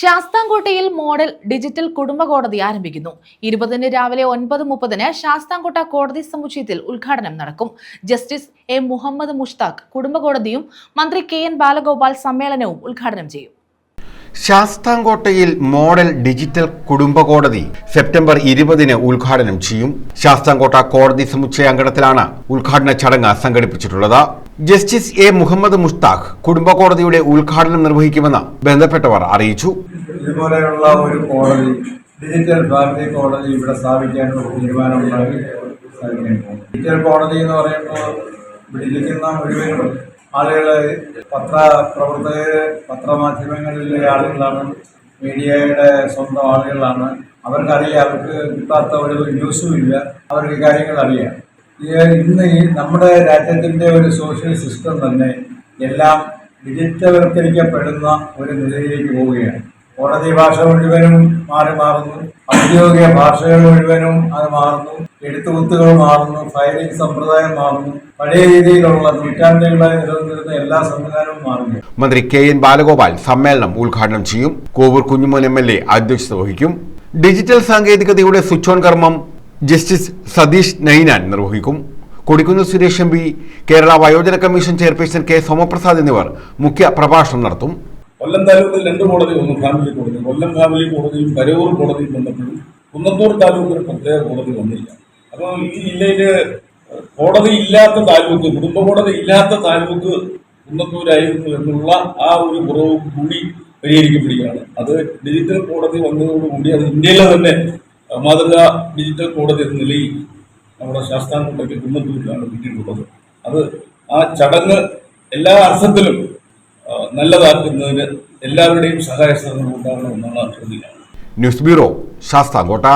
ശാസ്താംകോട്ടയിൽ model digital കുടുംബ കോടതി ആരംഭിക്കുന്നു. ഇരുപതിന് രാവിലെ ഒൻപത് മുപ്പതിന് ശാസ്താംകോട്ട കോടതി സമുച്ചയത്തിൽ ഉദ്ഘാടനം നടക്കും. ജസ്റ്റിസ് എ മുഹമ്മദ് മുഷ്താഖ് കുടുംബ കോടതിയും മന്ത്രി കെ എൻ ബാലഗോപാൽ സമ്മേളനവും ഉദ്ഘാടനം ചെയ്യും. ശാസ്താംകോട്ടയിൽ മോഡൽ ഡിജിറ്റൽ കുടുംബ കോടതി സെപ്റ്റംബർ ഇരുപതിന് ഉദ്ഘാടനം ചെയ്യും. ശാസ്താംകോട്ട കോടതി സമുച്ചയ അങ്കണത്തിലാണ് ഉദ്ഘാടന ചടങ്ങ് സംഘടിപ്പിച്ചിട്ടുള്ളത്. ജസ്റ്റിസ് എ മുഹമ്മദ് മുഷ്താഖ് കുടുംബ കോടതിയുടെ ഉദ്ഘാടനം നിർവഹിക്കുമെന്ന് ബന്ധപ്പെട്ടവർ അറിയിച്ചു. ഇതുപോലെയുള്ള ഒരു കോടതി ഡിജിറ്റൽ ഭാരതി കോടതി ഇവിടെ സ്ഥാപിക്കാനുള്ള തീരുമാനമുണ്ടായി ഡിജിറ്റൽ കോടതി എന്ന് പറയുമ്പോൾ ഇവിടെ ഇരിക്കുന്ന ആളുകളെ ആളുകൾ പത്ര പ്രവർത്തകർ പത്രമാധ്യമങ്ങളിലെ ആളുകളാണ് മീഡിയയുടെ സ്വന്തം ആളുകളാണ്. അവർക്കറിയാം അവർക്ക് കിട്ടാത്ത ഒരു ന്യൂസും ഇല്ല. അവർക്ക് കാര്യങ്ങൾ അറിയാം. ഇന്ന് നമ്മുടെ രാജ്യത്തിന്റെ ഒരു സോഷ്യൽ സിസ്റ്റം തന്നെ എല്ലാം ഡിജിറ്റവൽക്കരിക്കപ്പെടുന്ന ഒരു നിലയിലേക്ക് പോവുകയാണ്. കോടതി ഭാഷ മുഴുവനും മാറി മാറുന്നു. ഔദ്യോഗിക ഭാഷകൾ മുഴുവനും അത് മാറുന്നു. എഴുത്തുകുത്തുകൾ മാറുന്നു. ഫയലിംഗ് സമ്പ്രദായം മാറുന്നു. പഴയ രീതിയിലുള്ള നൂറ്റാണ്ടുകളായി നിലനിന്നിരുന്ന എല്ലാ സംവിധാനവും മാറുന്നു മന്ത്രി കെ എൻ ബാലഗോപാൽ സമ്മേളനം ഉദ്ഘാടനം ചെയ്യും. Kovoor Kunjumon M L A അധ്യക്ഷത വഹിക്കും. ഡിജിറ്റൽ സാങ്കേതികതയുടെ സ്വിച്ച് ഓൺ കർമ്മം ജസ്റ്റിസ് സതീഷ് നൈനാൻ നിർവഹിക്കും. കൊടിക്കുന്നിൽ സുരേഷ് എം പി കേരള വയോജന കമ്മീഷൻ ചെയർപേഴ്സൺ കെ സോമപ്രസാദ് എന്നിവർ മുഖ്യ പ്രഭാഷണം നടത്തും. കൊല്ലം താലൂക്കിൽ രണ്ട് കോടതി ഒന്ന് ഫാമിലി കോടതി. കൊല്ലം ഫാമിലി കോടതിയും പരവൂർ കോടതിയും വന്നപ്പോഴും കുന്നത്തൂർ താലൂക്കിൽ പ്രത്യേക കോടതി വന്നില്ല. അപ്പോൾ ഈ ജില്ലയിലെ കോടതി ഇല്ലാത്ത താലൂക്ക് കുടുംബ കോടതി ഇല്ലാത്ത താലൂക്ക് കുന്നത്തൂരായിരുന്നു എന്നുള്ള ആ ഒരു കുറവ് കൂടി പരിഹരിക്കപ്പെടുകയാണ്. അത് ഡിജിറ്റൽ കോടതി വന്നതോടുകൂടി അത് ഇന്ത്യയിലെ തന്നെ മാതൃകാ ഡിജിറ്റൽ കോടതി എന്ന നിലയിൽ നമ്മുടെ ശാസ്താംകോട്ടയ്ക്ക് കുന്നത്തൂരിലാണ് കിട്ടിയിട്ടുള്ളത്. അത് ആ ചടങ്ങ് എല്ലാ അർത്ഥത്തിലും നല്ലതാക്കുന്നതിന് എല്ലാവരുടെയും സഹായ സഹകരണം ഉണ്ടാകണമെന്നാണ് അഭ്യർത്ഥിക്കുന്നത് ന്യൂസ് ബ്യൂറോ ശാസ്താംകോട്ട.